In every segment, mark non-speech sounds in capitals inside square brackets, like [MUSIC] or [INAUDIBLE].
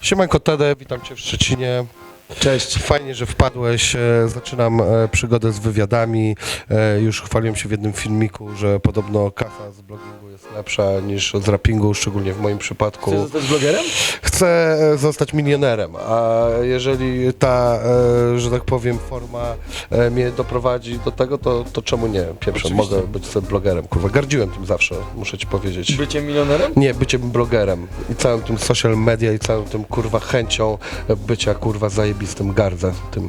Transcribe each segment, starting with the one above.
Siemanko Tede, witam Cię w Szczecinie. Cześć. Fajnie, że wpadłeś. E, Zaczynam e, przygodę z wywiadami. E, Już chwaliłem się w jednym filmiku, że podobno kasa z blogingu jest lepsza niż z rapingu, szczególnie w moim przypadku. Chcesz zostać blogerem? Chcę zostać milionerem, a jeżeli ta, że tak powiem, forma mnie doprowadzi do tego, to, to czemu nie? Pierwsze, mogę być sobie blogerem. Kurwa, gardziłem tym zawsze, muszę Ci powiedzieć. Bycie milionerem? Nie, byciem blogerem i całym tym social media i całym tym kurwa chęcią bycia kurwa zajebistym, gardzę tym.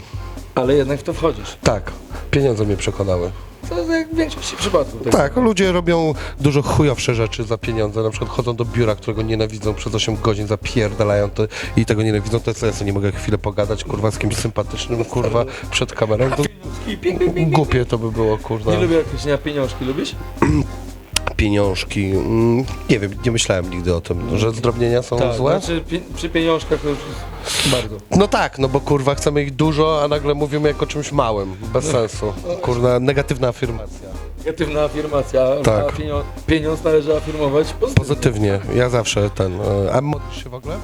Ale jednak w to wchodzisz. Tak, pieniądze mnie przekonały. To jak w większości przypadków. Tak, ludzie robią dużo chujowsze rzeczy za pieniądze, na przykład chodzą do biura, którego nienawidzą przez 8 godzin, zapierdalają to i tego nienawidzą, to jest sobie nie mogę chwilę pogadać kurwa z kimś sympatycznym kurwa przed kamerą, to Pieniążki, ping, ping, ping. głupie to by było kurwa. Nie lubię określenia pieniążki, lubisz? [CLEARS THROAT] Pieniążki, mm, nie wiem, nie myślałem nigdy o tym, że zdrobnienia są złe. Znaczy pi- przy pieniążkach to już jest bardzo. No tak, no bo kurwa chcemy ich dużo, a nagle mówimy jak o czymś małym. Bez sensu. Kurwa, negatywna afirmacja. Negatywna afirmacja. Tak. A pienio- pieniądz należy afirmować pozytywnie. Pozytywnie. Ja zawsze ten. e, A modlisz się w ogóle?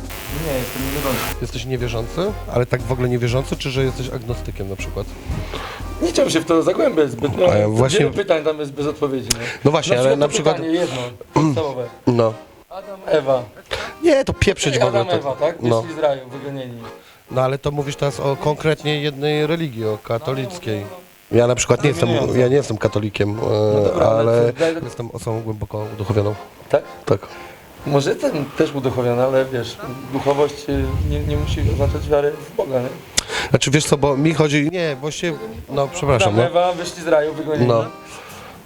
Nie, jestem niewierzący. Jesteś niewierzący? Ale tak w ogóle niewierzący, czy że jesteś agnostykiem na przykład? Nie chciałbym się w to zagłębiać zbyt. No, A ja właśnie- Wiele pytań tam jest bez odpowiedzi. Nie? No właśnie, ale na to przykład. Pytanie jedno, [CLEARS THROAT] podstawowe. No. Adam, Ewa. Nie, to pieprzyć w ogóle. Adam, Ewa, To, tak? no. Wyszli z raju, wygonieni. no ale to mówisz teraz o konkretnie jednej religii, o katolickiej. Ja na przykład nie jestem, Zamieniające. ja nie jestem katolikiem, e, dobra, ale ale jestem osobą głęboko uduchowioną. Tak? Tak. Może ten też uduchowiony, ale wiesz, duchowość y, nie, nie musi oznaczać wiary w Boga, nie? Znaczy wiesz co, bo mi chodzi. Nie, właściwie. No przepraszam. Adam, No. Ewa wyszli z raju, wygonieni No.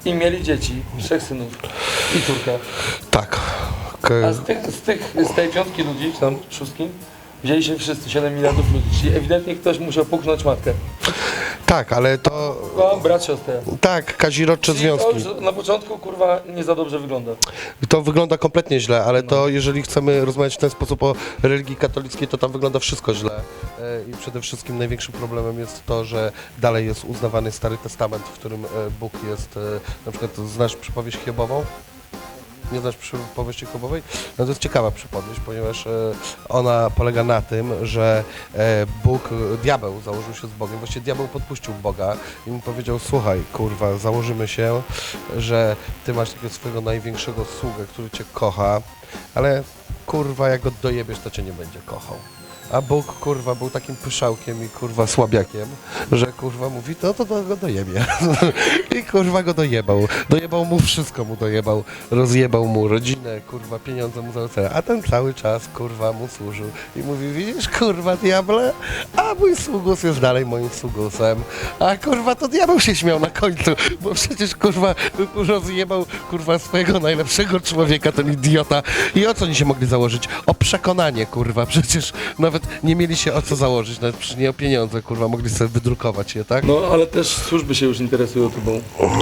i mieli dzieci, trzech synów i córkę. Tak. A K- z, tych, z, tych, z tej piątki ludzi, czy tam szóstki, wzięli się wszyscy, 7 miliardów ludzi, czyli ewidentnie ktoś musiał puknąć matkę. Tak, ale to. Kurwa, brat, siostrę. Tak, kazirodcze Czyli to związki. już na początku, kurwa, nie za dobrze wygląda. To wygląda kompletnie źle, ale to jeżeli chcemy rozmawiać w ten sposób o religii katolickiej, to tam wygląda wszystko źle. E, I przede wszystkim największym problemem jest to, że dalej jest uznawany Stary Testament, w którym e, Bóg jest, e, na przykład znasz przypowieść Hiobową? Nie znasz przypowieści Hiobowej? No to jest ciekawa przypowieść, ponieważ e, ona polega na tym, że e, Bóg, diabeł założył się z Bogiem, właściwie diabeł podpuścił Boga i mu powiedział, słuchaj, kurwa, założymy się, że ty masz takiego swojego największego sługę, który cię kocha, ale kurwa, jak go dojebiesz, to cię nie będzie kochał. A Bóg, kurwa, był takim pyszałkiem i kurwa słabiakiem, że kurwa mówi, no to, to go dojebie. [LAUGHS] I kurwa go dojebał. Dojebał mu wszystko mu dojebał. Rozjebał mu rodzinę, kurwa, pieniądze mu załatwiał. A ten cały czas, kurwa, mu służył. I mówi, widzisz, kurwa, diable, a mój sługus jest dalej moim sługusem. A kurwa, to diabeł się śmiał na końcu, bo przecież, kurwa, rozjebał, kurwa, swojego najlepszego człowieka, ten idiota. I o co oni się mogli założyć? O przekonanie, kurwa, przecież nawet nie mieli się o co założyć, nawet przecież nie o pieniądze, kurwa, mogli sobie wydrukować je, tak? No, ale też służby się już interesują tobą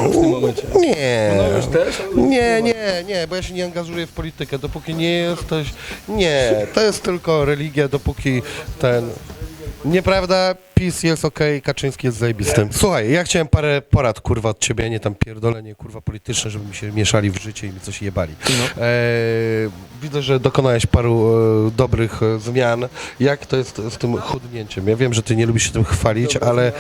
w tym momencie. Nie. No już też, ale... Nie, nie, nie, bo ja się nie angażuję w politykę, dopóki nie jesteś... Nie, to jest tylko religia, dopóki ten... Nieprawda, PiS jest okej, Kaczyński jest zajebistym. Słuchaj, ja chciałem parę porad, kurwa, od ciebie, nie tam pierdolenie, kurwa, polityczne, żeby mi się mieszali w życie i mi coś jebali. No. E, widzę, że dokonałeś paru e, dobrych e, zmian. Jak to jest z tym chudnięciem? Ja wiem, że ty nie lubisz się tym chwalić, ale e,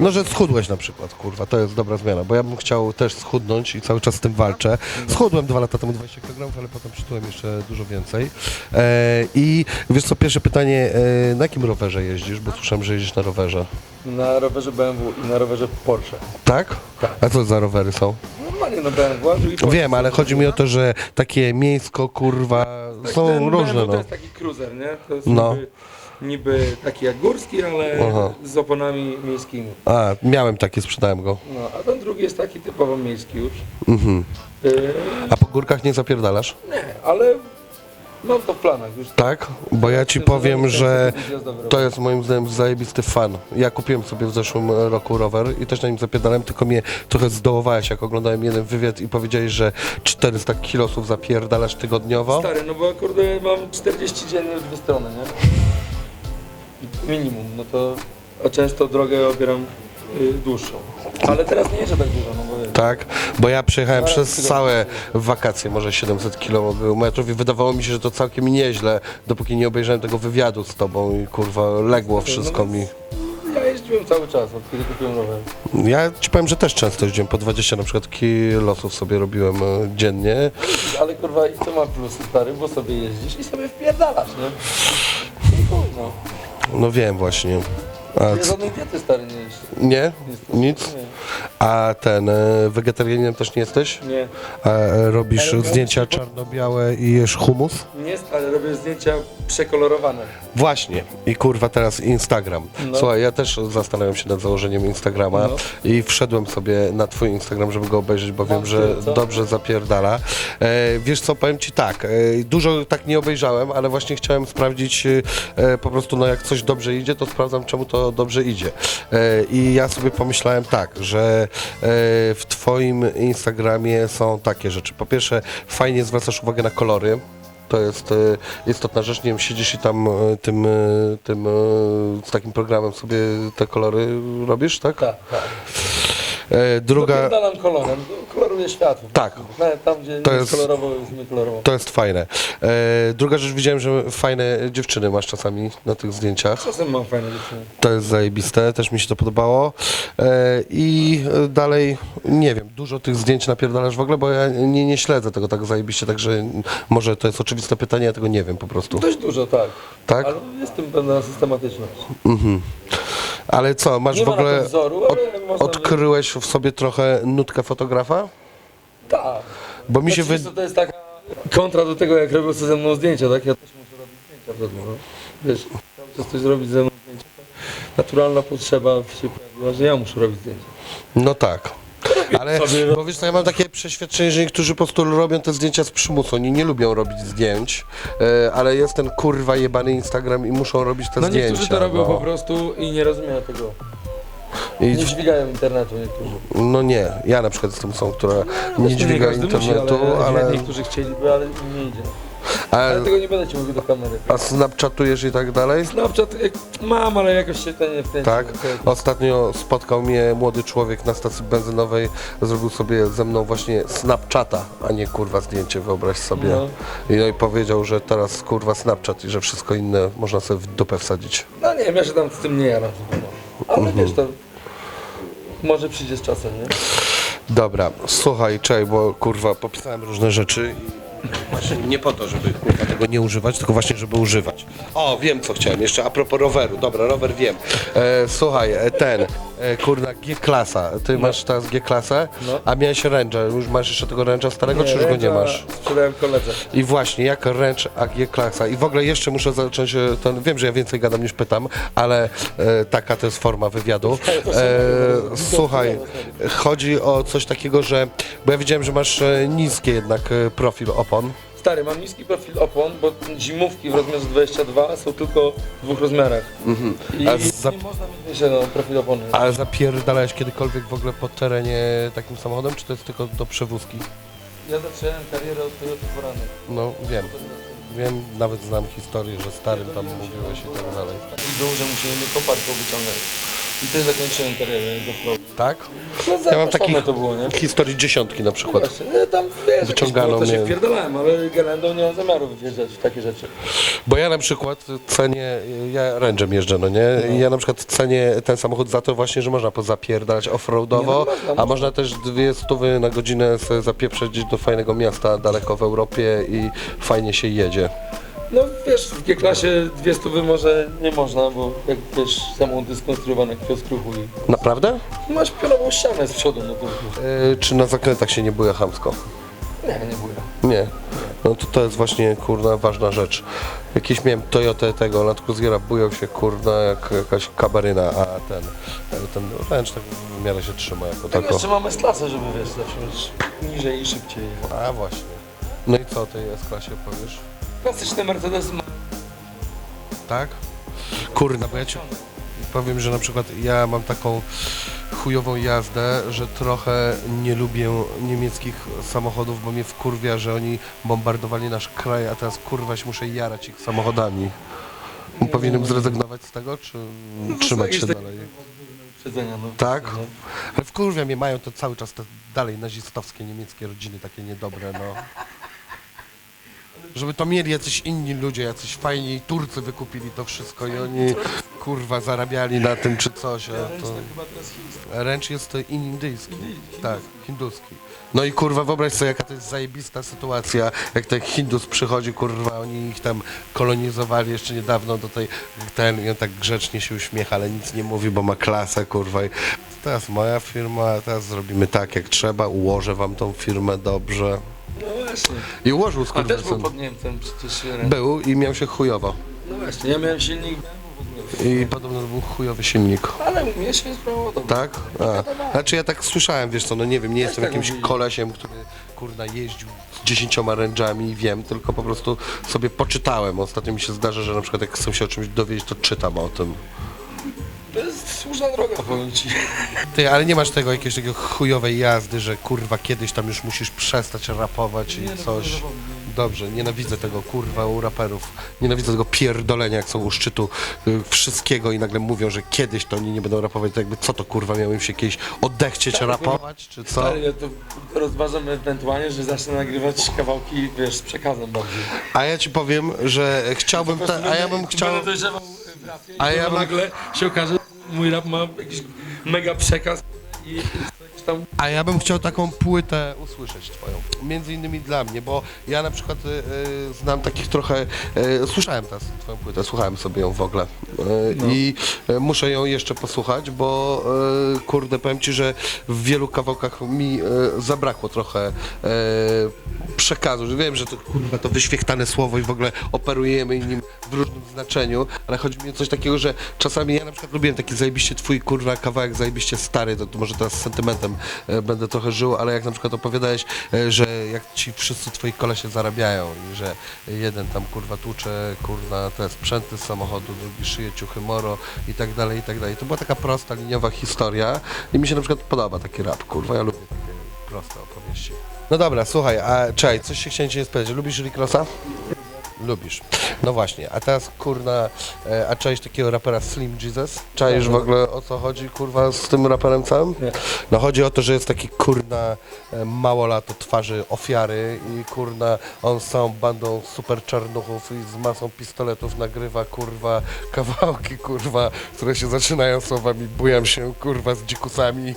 no, że schudłeś na przykład, kurwa, to jest dobra zmiana, bo ja bym chciał też schudnąć i cały czas z tym walczę. Schudłem dwa lata temu 20 kg, ale potem przytyłem jeszcze dużo więcej. E, I wiesz co, pierwsze pytanie, e, na jakim rowerze jeździsz? Bo słyszałem, że jeździsz na rowerze. Na rowerze BMW i na rowerze Porsche. Tak? Tak. A co za rowery są? Normalnie na BMW, drugi Porsche. Wiem, ale chodzi mi o to, że takie miejsko, kurwa, Tak, są ten różne, BMW no. to jest taki cruiser, nie? To jest No. niby, niby taki jak górski, ale Aha. z oponami miejskimi. A, miałem taki, sprzedałem go. No, a ten drugi jest taki typowo miejski już. Mhm. Yy, A po górkach nie zapierdalasz? nie, ale mam to w planach już. Tak? Bo ja ci powiem, że to jest moim zdaniem zajebisty fan. Ja kupiłem sobie w zeszłym roku rower i też na nim zapierdalałem, tylko mnie trochę zdołowałeś, jak oglądałem jeden wywiad i powiedziałeś, że 400 kilosów zapierdalasz tygodniowo. Stary, no bo kurde mam 40 dziennie w dwie strony, nie? Minimum, no to... A często drogę obieram dłuższą. Ale teraz nie jeżdżę tak dużo, no bo Tak, bo ja przejechałem przez całe wakacje, może 700 km i wydawało mi się, że to całkiem nieźle, dopóki nie obejrzałem tego wywiadu z tobą i kurwa legło wszystko mi. ja jeździłem cały czas, od kiedy kupiłem rower. Ja ci powiem, że też często jeździłem po 20 na przykład kilosów sobie robiłem e, dziennie. Ale kurwa, i to ma plusy, stary, bo sobie jeździsz i sobie wpierdalasz, nie? I chuj, no. No wiem właśnie. A, c- żadnej diety, stary, nie nie? Nic? Nie. A ten, e, wegetarianinem też nie jesteś? Nie. A e, robisz Ale zdjęcia czarno-białe i jesz humus? Nie, ale robię zdjęcia przekolorowane. Właśnie. I kurwa teraz Instagram. No. Słuchaj, ja też zastanawiam się nad założeniem Instagrama No. i wszedłem sobie na twój Instagram, żeby go obejrzeć, bo wiem, Mam że co? dobrze zapierdala. E, wiesz co, powiem ci tak, e, dużo tak nie obejrzałem, ale właśnie chciałem sprawdzić e, po prostu, no jak coś dobrze idzie, to sprawdzam, czemu to dobrze idzie. E, I ja sobie pomyślałem tak, że e, w twoim Instagramie są takie rzeczy. Po pierwsze, fajnie zwracasz uwagę na kolory. To jest e, istotna rzecz, nie wiem, siedzisz i tam e, tym, tym z takim programem sobie te kolory robisz, tak? Tak, tak. E, Druga, kolorem, koloruję światło. Tak. Nawet tam, gdzie To nie jest- jest kolorowo, jest niekolorowo. to jest fajne. E, Druga rzecz, widziałem, że fajne dziewczyny masz czasami na tych zdjęciach. Czasem mam fajne dziewczyny. To jest zajebiste, też mi się to podobało. E, I e, dalej, nie wiem, dużo tych zdjęć napierdalasz w ogóle, bo ja nie, nie śledzę tego tak zajebiście, także może to jest oczywiste pytanie, ja tego nie wiem po prostu. Dość dużo, tak. Tak? Ale jest tym pewna systematyczność. Ale co, masz Nie w ma na ogóle... wzoru, ale można... Odkryłeś w sobie trochę nutkę fotografa? Tak. Bo mi się wy... to, to jest taka kontra do tego, jak robią sobie ze mną zdjęcia, tak? Ja też muszę robić zdjęcia wtedy, no. Wiesz, cały czas coś zrobić ze mną zdjęcia. Naturalna potrzeba się pojawiła, że ja muszę robić zdjęcia. No tak. Ale, sobie- bo wiesz co, ja mam takie przeświadczenie, że niektórzy po prostu robią te zdjęcia z przymusu. Oni nie lubią robić zdjęć, e, ale jest ten kurwa jebany Instagram i muszą robić te No zdjęcia. niektórzy to robią no. po prostu i nie rozumieją tego. I, Nie dźwigają internetu niektórzy. no nie, ja na przykład jestem osobą, która nie Zresztą dźwiga internetu, ale, ale, Niektórzy chcieliby, ale nie idzie. Ale tego nie będę ci mówił do kamery. a snapchatujesz i tak dalej? Snapchat mam, ale jakoś się ten nie wkręcił. Tak. Ostatnio spotkał mnie młody człowiek na stacji benzynowej, zrobił sobie ze mną właśnie Snapchata, a nie kurwa zdjęcie, wyobraź sobie. No. I, no i powiedział, że teraz kurwa Snapchat i że wszystko inne można sobie w dupę wsadzić. No nie wiem, ja się tam z tym nie jaram. Ale wiesz, to może przyjdzie z czasem, nie? Dobra, słuchaj, czej, bo kurwa popisałem różne rzeczy i właśnie nie po to, żeby kurwa tego nie używać, tylko właśnie, żeby używać. O, wiem co chciałem, jeszcze a propos roweru, dobra, rower wiem. E, słuchaj, e, ten, e, kurna, G-klasa, ty masz teraz G-klasę, No. a miałeś ręcza, już masz jeszcze tego ręcza starego, czy już go nie masz? Sprzedałem koledze. I właśnie, jak ręcz AG klasa. I w ogóle jeszcze muszę zacząć, e, ten, wiem, że ja więcej gadam niż pytam, ale e, taka to jest forma wywiadu. E, słuchaj, chodzi o coś takiego, że, bo ja widziałem, że masz e, niskie jednak e, profil opon. Stary, mam niski profil opon, bo zimówki w rozmiarze 22 są tylko w dwóch rozmiarach. I A za- nie można mieć większego profil opony. Ale zapierdalałeś kiedykolwiek w ogóle po terenie takim samochodem, czy to jest tylko do przewózki? Ja zacząłem karierę od Toyota Forany. No, wiem. Wiem, nawet znam historię, że starym tam mówiłeś i tak dalej. I dół, że musimy koparką wyciągać. I też zakończyłem karierę do flow. Tak? No, Ja mam takich to było, nie? historii dziesiątki na przykład. Właśnie, ja tam wiesz, Wyciągano to się mnie. wpierdalałem, ale gelendą nie mam zamiaru wjeżdżać w takie rzeczy. Bo ja na przykład cenię, ja ręczem jeżdżę, no nie? I ja na przykład cenię ten samochód za to właśnie, że można pozapierdalać offroadowo, no można, a można. też dwie stówy na godzinę sobie zapieprzeć do fajnego miasta daleko w Europie i fajnie się jedzie. No wiesz, w G-klasie dwie stówy może nie można, bo jak wiesz, samochód jest skonstruowany jak i Naprawdę? masz pionową ścianę z przodu, no to Yy, czy na zakrętach się nie buja chamsko? nie, nie bój. Nie. No to to jest właśnie, kurna, ważna rzecz. Jakieś miałem Toyotę tego Land Cruisera, bujał się, kurna, jak jakaś kabaryna, a ten, ten ręcz tak w miarę się trzyma jako Tak tako. jeszcze mamy S-klasę, żeby wiesz, zawsze mieć niżej i szybciej. A właśnie. No i co o tej S-klasie powiesz? Klasyczny Mercedes ma Tak? Kurna, bo ja ci powiem, że na przykład ja mam taką chujową jazdę, że trochę nie lubię niemieckich samochodów, bo mnie wkurwia, że oni bombardowali nasz kraj, a teraz kurwa się muszę jarać ich samochodami. Powinienem zrezygnować z tego, czy trzymać się dalej? No. Tak? No. Ale wkurwia mnie, mają to cały czas te dalej nazistowskie niemieckie rodziny, takie niedobre, no. Żeby to mieli jacyś inni ludzie, jacyś fajni Turcy wykupili to wszystko i oni, kurwa, zarabiali na tym czy coś, a to... Ręcz jest to indyjski, tak, hinduski. No i kurwa, wyobraź sobie, jaka to jest zajebista sytuacja, jak ten Hindus przychodzi, kurwa, oni ich tam kolonizowali jeszcze niedawno do tej, ten, i on tak grzecznie się uśmiecha, ale nic nie mówi, bo ma klasę, kurwa. I teraz moja firma, teraz zrobimy tak, jak trzeba, ułożę wam tą firmę dobrze. No właśnie. I ułożył A też był skurwysyn. pod Niemcem przecież. Był i miał się chujowo. No właśnie, ja miałem silnik BMW w ogóle. I podobno to był chujowy silnik. Ale mnie się sprawowało dobrze. Tak? A. Znaczy ja tak słyszałem, wiesz co, no nie wiem, nie jestem tak jakimś mówili. kolesiem, który kurna jeździł z dziesięcioma ręczami i wiem, tylko po prostu sobie poczytałem. Ostatnio mi się zdarza, że na przykład jak chcę się o czymś dowiedzieć, to czytam o tym. To jest słuszna droga, powiem ci. Ty, ale nie masz tego jakiegoś takiego chujowej jazdy, że kurwa kiedyś tam już musisz przestać rapować i no, coś. Dobrze, nienawidzę tego kurwa u raperów. Nienawidzę tego pierdolenia, jak są u szczytu y, wszystkiego i nagle mówią, że kiedyś to oni nie będą rapować. To jakby co to kurwa miało im się kiedyś odechcieć rapować, czy co? Stary, ja to rozważam ewentualnie, że zacznę nagrywać kawałki, wiesz, z przekazem bardziej. A ja ci powiem, że chciałbym, te, a ja bym chciał, Będę dojrzewał A ja nagle się okaże, że mój rap ma jakiś mega przekaz i tam... a ja bym chciał taką płytę usłyszeć twoją. Między innymi dla mnie, bo ja na przykład y, y, znam takich trochę, y, słyszałem teraz twoją płytę, słuchałem sobie ją w ogóle y, i y, muszę ją jeszcze posłuchać, bo y, kurde, powiem ci, że w wielu kawałkach mi y, zabrakło trochę y, przekazu, że wiem, że to kurwa to wyświechtane słowo i w ogóle operujemy nim w różnym znaczeniu, ale chodzi mi o coś takiego, że czasami ja na przykład lubiłem taki zajebiście twój kurwa kawałek zajebiście stary, to, to może teraz z sentymentem e, będę trochę żył, ale jak na przykład opowiadałeś, e, że jak ci wszyscy twoi kolesie zarabiają i że jeden tam kurwa tłucze kurwa te sprzęty z samochodu, drugi szyje ciuchy moro i tak dalej, i tak dalej. To była taka prosta, liniowa historia i mi się na przykład podoba taki rap, kurwa, ja lubię takie proste opowieści. No dobra, słuchaj, a czekaj, coś się chciałem cię spytać, lubisz Rick Rossa? Lubisz. No właśnie, a teraz kurna, e, a czaisz takiego rapera Slim Jesus? Czaisz w ogóle o co chodzi kurwa z tym raperem całym? Nie. No chodzi o to, że jest taki kurna e, mało lat od twarzy ofiary i kurna on z całą bandą super czarnuchów i z masą pistoletów nagrywa kurwa kawałki kurwa, które się zaczynają słowami bujam się kurwa z dzikusami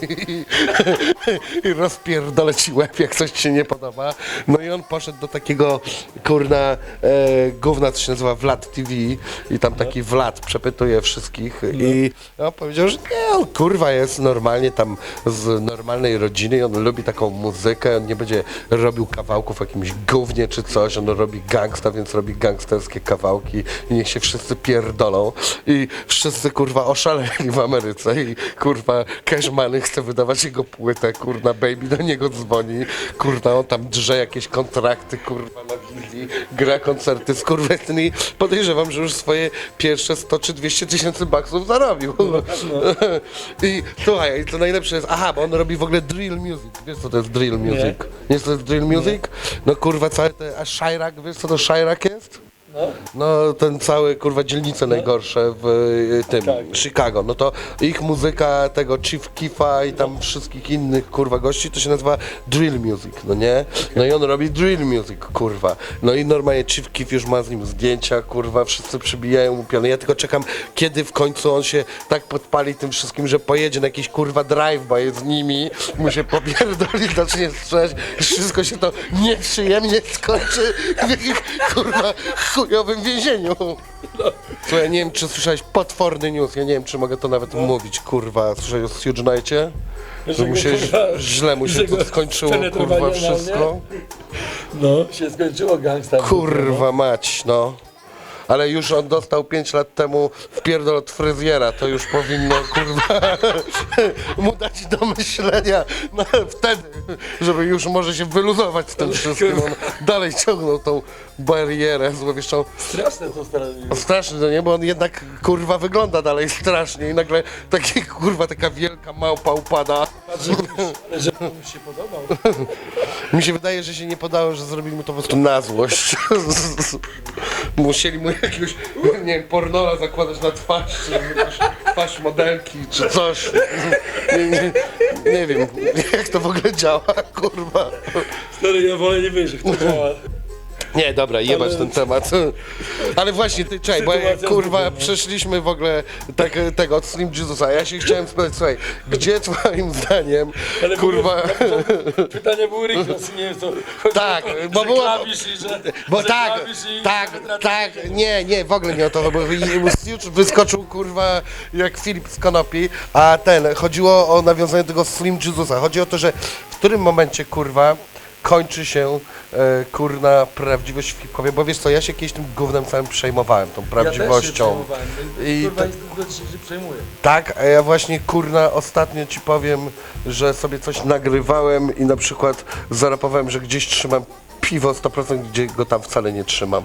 [LAUGHS] i rozpierdolę ci łeb jak coś ci się nie podoba. No i on poszedł do takiego kurna e, gówna, co się nazywa Vlad TV i tam taki Vlad przepytuje wszystkich i no, powiedział, że nie, on kurwa jest normalnie tam z normalnej rodziny i on lubi taką muzykę, on nie będzie robił kawałków jakimś gównie czy coś, on robi gangsta, więc robi gangsterskie kawałki i niech się wszyscy pierdolą i wszyscy kurwa oszaleli w Ameryce i kurwa Cash Money chce wydawać jego płytę, kurna Baby do niego dzwoni, kurwa on tam drze jakieś kontrakty, kurwa na wizji, gra koncerty z kurwetny i podejrzewam, że już swoje pierwsze 100 czy 200 tysięcy baksów zarobił. [LAUGHS] I słuchaj, i co najlepsze jest, aha, bo on robi w ogóle drill music, wiesz co to jest drill music? Nie. Co to jest drill music? No kurwa całe te, a Chirac, wiesz co to Chirac jest? No. No ten cały kurwa dzielnice najgorsze w y, tym Tak. Chicago. No to ich muzyka tego Chief Keefa i tam wszystkich innych kurwa gości to się nazywa drill music, no nie? No i on robi drill music, kurwa. No i normalnie Chief Keef już ma z nim zdjęcia, kurwa, wszyscy przybijają mu piany. Ja tylko czekam, kiedy w końcu on się tak podpali tym wszystkim, że pojedzie na jakiś kurwa drive-by z nimi, mu się popierdoli, [LAUGHS] zacznie strzelać, wszystko się to nieprzyjemnie skończy w jakimś kurwa chujowym więzieniu. Słuchaj, nie wiem, czy słyszałeś potworny news, ja nie wiem, czy mogę to nawet mówić, kurwa. Słyszałeś o Nightie? Że mu się kurwa, źle mu się że to skończyło, kurwa, wszystko. No, się skończyło gangsta. Kurwa mać, no. Ale już on dostał 5 lat temu wpierdol od fryzjera, to już powinno, kurwa, [LAUGHS] mu dać do myślenia no, wtedy, żeby już może się wyluzować z tym wszystkim. On dalej ciągnął tą barierę złowieszczą. Straszne to stary. Straszny, no nie, bo on jednak kurwa wygląda dalej strasznie i nagle taki kurwa taka wielka małpa upada. Ale że mu się podobał. [LAUGHS] Mi się wydaje, że się nie podało, że zrobili mu to po prostu na złość. [LAUGHS] Musieli mu jakiegoś, nie wiem, pornola zakładać na twarz, czy jakoś twarz modelki czy coś. Nie, nie, nie wiem, jak to w ogóle działa, kurwa. Stary, ja wolę nie wierzyć, w to [LAUGHS] działa. Nie, dobra, jebać ten temat. [LAUGHS] Ale właśnie, ty, czekaj, bo Sytuacja kurwa, zbytnia. przeszliśmy w ogóle tak, tego od Slim Jezusa. Ja się chciałem spytać, słuchaj, gdzie twoim zdaniem, Ale kurwa... Pytanie było Rikos, nie wiem co. Tak, to, bo było- Klawisz i że, Bo że tak, i tak, tak, nie, nie, w ogóle nie o to, bo już wyskoczył kurwa jak Filip z Konopi, a ten, chodziło o nawiązanie tego Slim Jezusa. Chodzi o to, że w którym momencie kurwa kończy się e, kurna prawdziwość w hip-hopie, bo wiesz co, ja się kiedyś tym gównem całym przejmowałem, tą prawdziwością. Ja też się przejmowałem. I Kurwa, to- i dzisiaj się przejmuję. Tak, a ja właśnie kurna ostatnio ci powiem, że sobie coś nagrywałem i na przykład zarapowałem, że gdzieś trzymam piwo 100%, gdzie go tam wcale nie trzymam.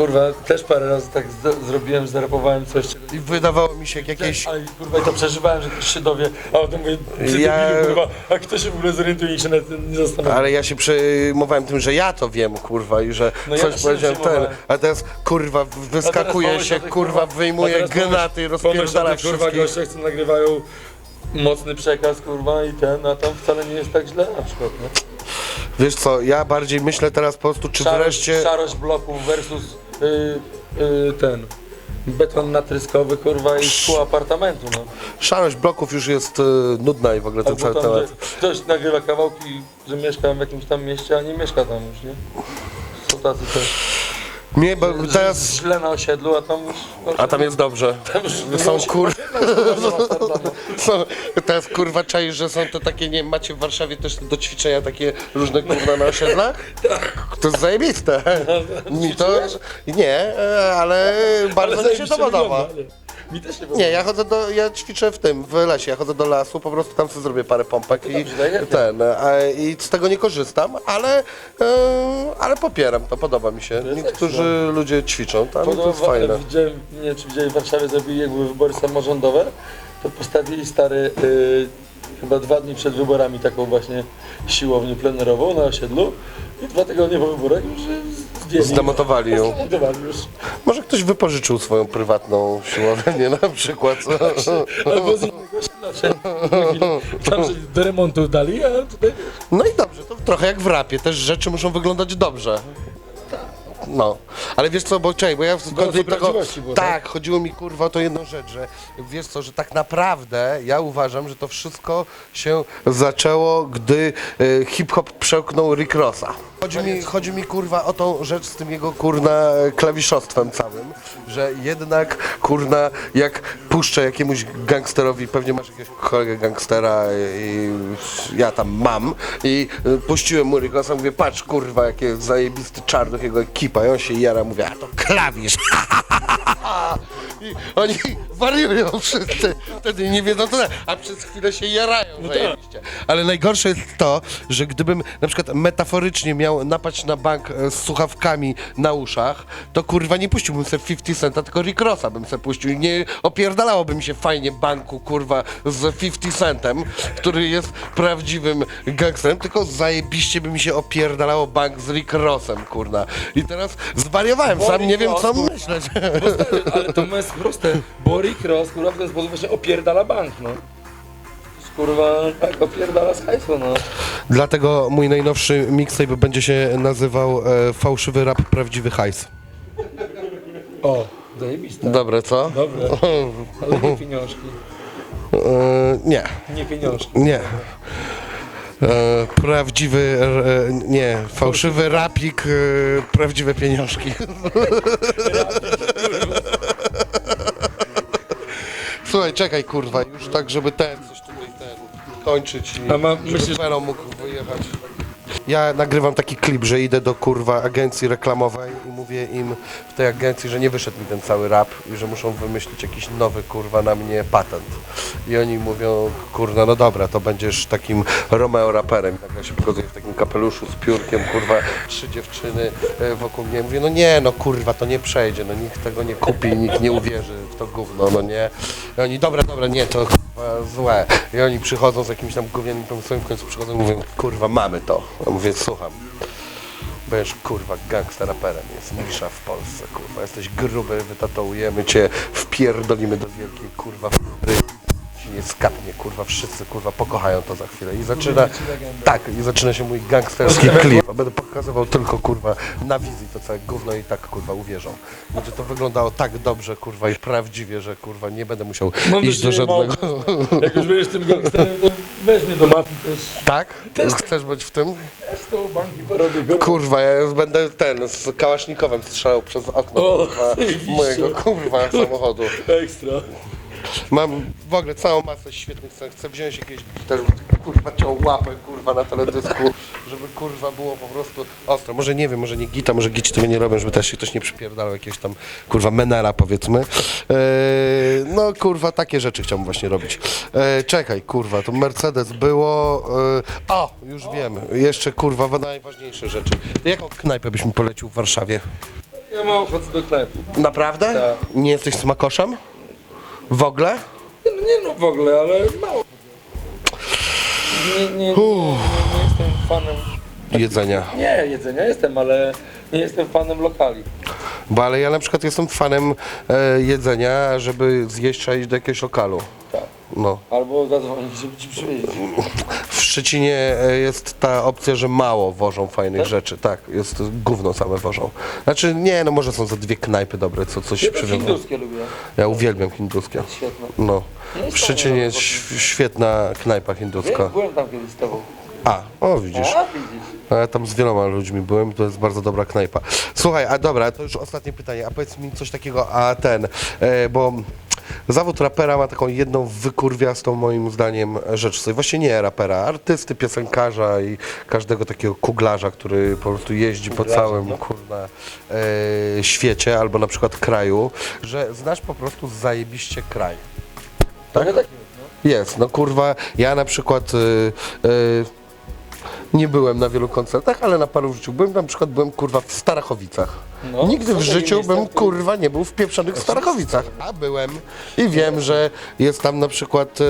Kurwa, też parę razy tak z- zrobiłem, że zarapowałem coś, czego I wydawało mi się jak jakieś... Ale kurwa i to przeżywałem, że ktoś się dowie, a o tym mówię, ty Ja- debilu, kurwa, a kto się w ogóle zorientuje i się nawet nie zastanawia. Ale ja się przejmowałem tym, że ja to wiem, kurwa, i że No ja coś też powiedziałem ten, przejmowałem. a teraz kurwa wyskakuje pomyśl się, o tych, kurwa wyjmuje a teraz pomyśl- granaty i Pomyśl o rozpierdala tych, kurwa wszystkich. gościach, co nagrywają mocny przekaz, kurwa, i ten, a tam wcale nie jest tak źle na przykład, nie? Wiesz co, ja bardziej myślę teraz po prostu, czy Szarość, wreszcie... szarość bloków versus y, y, ten beton natryskowy, kurwa, i szkło apartamentu, no. Szarość bloków już jest e, nudna i w ogóle ten Albo cały tam, temat. ktoś nagrywa kawałki, że mieszka w jakimś tam mieście, a nie mieszka tam już, nie? Są tacy też. Nie, bo teraz... jest źle na osiedlu, a tam już... A tam jest dobrze. Tam już Są kur... [LAUGHS] Są, teraz kurwa czaisz, że są to takie, nie wiem, macie w Warszawie też do ćwiczenia takie różne kurwa na osiedlach? [LAUGHS] To jest zajebiste. Mi to... Nie, e, ale bardzo mi się to podoba. Mi też podoba. Nie, ja chodzę do, ja ćwiczę w tym, w lesie, ja chodzę do lasu, po prostu tam sobie zrobię parę pompek i dobrze, tak, ja ten, a, i z tego nie korzystam, ale, e, ale popieram to, podoba mi się. Niektórzy ludzie ćwiczą, tam i to jest fajne. widziałem, nie wiem czy widzieli w Warszawie zrobili jak były wybory samorządowe, to postawili stary y, chyba dwa dni przed wyborami taką właśnie siłownię plenerową na osiedlu i dwa tygodnie po wyborach już y, Zdemontowali ją. Już. Może ktoś wypożyczył swoją prywatną siłownię na przykład. Albo z innego. Tam do remontu dali, a tutaj. No i dobrze, to trochę jak w rapie, też rzeczy muszą wyglądać dobrze. No, ale wiesz co, bo czekaj, bo ja w Dążę tego, było, tak, chodziło mi kurwa o to jedną rzecz, że wiesz co, że tak naprawdę ja uważam, że to wszystko się zaczęło, gdy e, hip-hop przełknął Rick Rossa. Chodzi mi, chodzi mi kurwa o tą rzecz z tym jego kurna klawiszostwem całym, że jednak kurna jak puszczę jakiemuś gangsterowi, pewnie masz jakiegoś kolegę gangstera i ja tam mam i y, puściłem mu Rick Rossa, mówię patrz kurwa jakie zajebisty czarnuch jego ekipa. I on się jara, mówię a to klawisz [LAUGHS] I oni wariują wszyscy, wtedy nie wiedzą co, a przez chwilę się jarają zajebiście. Ale najgorsze jest to, że gdybym na przykład metaforycznie miał napaść na bank e, z słuchawkami na uszach, to kurwa nie puściłbym sobie 50 Centa, tylko Rick Rossa bym sobie puścił nie opierdalałoby mi się fajnie banku kurwa z 50 Centem, który jest prawdziwym gangsterem, tylko zajebiście by mi się opierdalało bank z Rick Rossem kurna. I teraz zwariowałem, sam nie wiem co myśleć. Ale to jest proste, bo Rick Ross kurwa w ten sposób właśnie opierdala bank, no. Kurwa, tak, opierdala z hajsu, no. Dlatego mój najnowszy mixtape będzie się nazywał e, Fałszywy rap, prawdziwy hajs. O, zajebiste. Dobre, co? Dobre, [LAUGHS] ale nie pieniążki. E, nie, Nie pieniążki. nie. E, prawdziwy, e, nie, fałszywy rapik, e, prawdziwe pieniążki. [LAUGHS] [LAUGHS] Słuchaj, czekaj kurwa, już tak, żeby ten, coś tutaj ten, kończyć i A ma- żeby myślisz- Fero mógł wyjechać. Ja nagrywam taki klip, że idę do kurwa agencji reklamowej i mówię im w tej agencji, że nie wyszedł mi ten cały rap i że muszą wymyślić jakiś nowy kurwa na mnie patent. I oni mówią, kurwa, no dobra, to będziesz takim Romeo raperem. I tak ja się pokazuję w takim kapeluszu z piórkiem, kurwa, trzy dziewczyny e, wokół mnie. Mówię, no nie, no kurwa, to nie przejdzie, no nikt tego nie kupi, nikt nie uwierzy w to gówno, no nie. I oni, dobra, dobra, nie, to złe. I oni przychodzą z jakimś tam gównianym pomysłem, w końcu przychodzą i mówią, kurwa, mamy to. Ja mówię, słucham. Będziesz kurwa gangsta raperem, jest nisza w Polsce, kurwa, jesteś gruby, wytatuujemy cię wpierdolimy do wielkiej kurwa fry. Nie skapnie, kurwa, wszyscy kurwa pokochają to za chwilę. I zaczyna. Tak, i zaczyna się mój gangsterski klip. Będę pokazywał tylko kurwa na wizji to całe gówno i tak kurwa uwierzą. Będzie to wyglądało tak dobrze, kurwa, i prawdziwie, że kurwa nie będę musiał Mam iść do żadnego. Jak już będziesz tym gangsterem, to weź mnie do mafii też. Tak? Chcesz być w tym? Też to banki porobię. go. Kurwa, ja już będę ten z kałasznikowem strzelał przez okno O, kurwa, zajebiście. mojego kurwa [LAUGHS] samochodu. Ekstra. Mam w ogóle całą masę świetnych scen. Chcę wziąć jakieś też kurwa ciął łapę kurwa na teledysku, żeby kurwa było po prostu ostro. Może nie wiem, może nie gita, może gici tego nie robią, żeby też się ktoś nie przypierdalał jakiegoś tam kurwa menela powiedzmy. Eee, no kurwa takie rzeczy chciałbym właśnie robić. Eee, czekaj kurwa, to Mercedes było. Eee, o, już wiemy. Jeszcze kurwa najważniejsze rzeczy. Jaką knajpę byś mi polecił w Warszawie? Ja mam ochotę do knajpy. Naprawdę? Tak. Nie jesteś smakoszem? W ogóle? Nie, no nie no w ogóle, ale mało. Nie, nie, nie, nie, nie jestem fanem. Jedzenia. Nie, jedzenia jestem, ale nie jestem fanem lokali. Bo ale ja na przykład jestem fanem e, jedzenia, żeby zjeść trzeba iść do jakiegoś lokalu. Tak. No. Albo zadzwonić, żeby ci przywieźć. W Szczecinie e, jest ta opcja, że mało wożą fajnych Tak? rzeczy. Tak, jest gówno same wożą. Znaczy nie, no może są za dwie knajpy dobre, co coś Ja też przywiozą. hinduskie lubię. Ja uwielbiam hinduskie. Świetne. No. Nie W Szczecinie jest ś- świetna knajpa hinduska. Byłem tam kiedyś z tobą. A, o widzisz. A, widzisz. A Ja tam z wieloma ludźmi byłem to jest bardzo dobra knajpa. Słuchaj, a dobra, to już ostatnie pytanie, a powiedz mi coś takiego, a ten, e, bo zawód rapera ma taką jedną wykurwiastą moim zdaniem rzecz sobie, właśnie nie rapera, artysty, piosenkarza i każdego takiego kuglarza, który po prostu jeździ po całym no. kurna e, świecie albo na przykład kraju, że znasz po prostu zajebiście kraj. Trochę tak. Jest, no kurwa, ja na przykład y, y, nie byłem na wielu koncertach, ale na paru w życiu byłem, na przykład byłem kurwa w Starachowicach. No, Nigdy w życiu bym kurwa nie był w pieprzonych Starachowicach, a byłem i wiem, że jest tam na przykład y,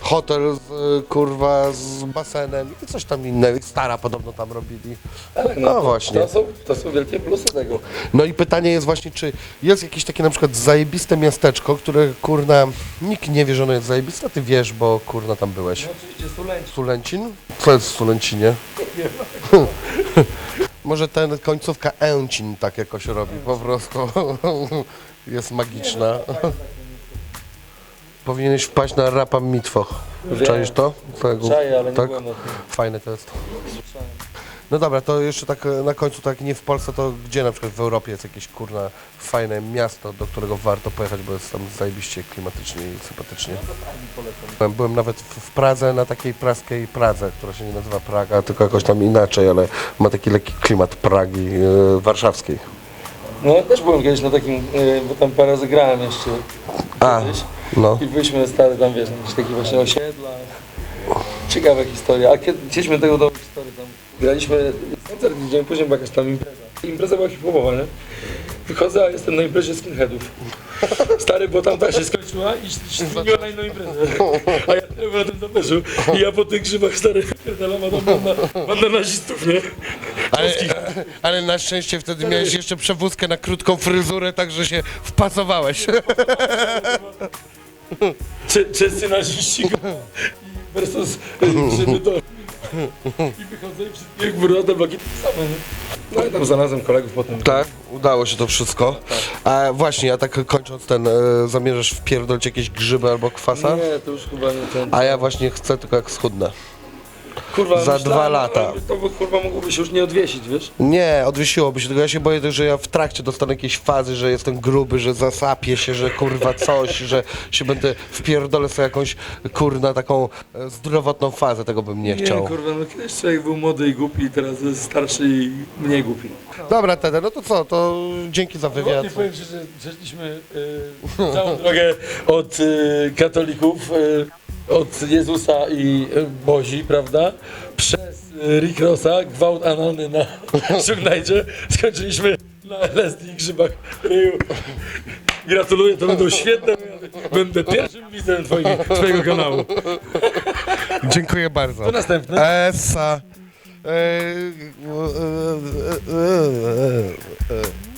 hotel z, y, kurwa z basenem i coś tam innego, stara podobno tam robili. Tak, No to- właśnie. To są, to są wielkie plusy tego. No i pytanie jest właśnie, czy jest jakieś takie na przykład zajebiste miasteczko, które kurna nikt nie wie, że ono jest zajebiste, a ty wiesz, bo kurna tam byłeś. oczywiście Sulęci. Sulęcin? Co jest w Sulęcinie? [LAUGHS] Może ten końcówka Encin tak jakoś robi, po prostu [LAUGHS] jest magiczna. Powinieneś wpaść na rapa Mitwoch. Wiem. Czaisz to? Czaję, ale nie tak? byłem na tym. Fajne to jest. No dobra, to jeszcze tak e, na końcu, tak nie w Polsce, to gdzie na przykład w Europie jest jakieś kurna fajne miasto, do którego warto pojechać, bo jest tam zajebiście klimatycznie i sympatycznie. Byłem, byłem nawet w, Pradze, na takiej praskiej Pradze, która się nie nazywa Praga, tylko jakoś tam inaczej, ale ma taki lekki klimat Pragi e, warszawskiej. No ja też byłem kiedyś na takim, y, bo tam parę razy grałem jeszcze A, kiedyś. no. I byliśmy stary tam, wiesz, na jakichś takich właśnie osiedlach. Ciekawe historie. A kiedy chcieliśmy tego do historii tam. Graliśmy koncert dzień później była jakaś tam impreza. Impreza była hip-hopowa, nie? Wychodzę, a jestem na imprezie skinheadów. Stary, bo tam ta się skończyła i śliniła na inną imprezę. A ja byłem na tym zaperzu. I ja po tych grzybach stary pierdalam, a tam banda, banda nazistów, nie? Ale, ale na szczęście wtedy miałeś jeszcze przewózkę na krótką fryzurę, także się wpasowałeś. Cze- Czescy naziści go- i versus y, Żydy to. I wychodzę i brudne bagi same, nie? No i tam znalazłem kolegów potem. Tak, udało się to wszystko. A właśnie, a tak kończąc ten, e, zamierzasz wpierdolić jakieś grzyby albo kwasa? Nie, to już chyba nie ten. A ja właśnie chcę tylko jak schudnę. Kurwa, za myślałem, dwa lata. ale To by, kurwa mogłoby się już nie odwiesić, wiesz? Nie, odwiesiłoby się, tylko ja się boję, że ja w trakcie dostanę jakieś fazy, że jestem gruby, że zasapię się, że kurwa coś, że się będę wpierdolę sobie jakąś kurna taką e, zdrowotną fazę, tego bym nie chciał. Nie, kurwa, no kiedyś człowiek był młody i głupi, teraz jest starszy i mniej głupi. Dobra, Tede, no to co, to dzięki za wywiad. Nie powiem że przeszliśmy y, całą [LAUGHS] drogę od y, katolików, y, od Jezusa i y, Bozi, prawda? Przez y, Rick Rossa, gwałt analny na [LAUGHS] Sugnajcie. Skończyliśmy na LSD i grzybach ryju. Gratuluję, to będą świetne. Będę pierwszym widzem twojego, twojego kanału. Dziękuję bardzo. To następne. Essa. E, e, e, e, e, e.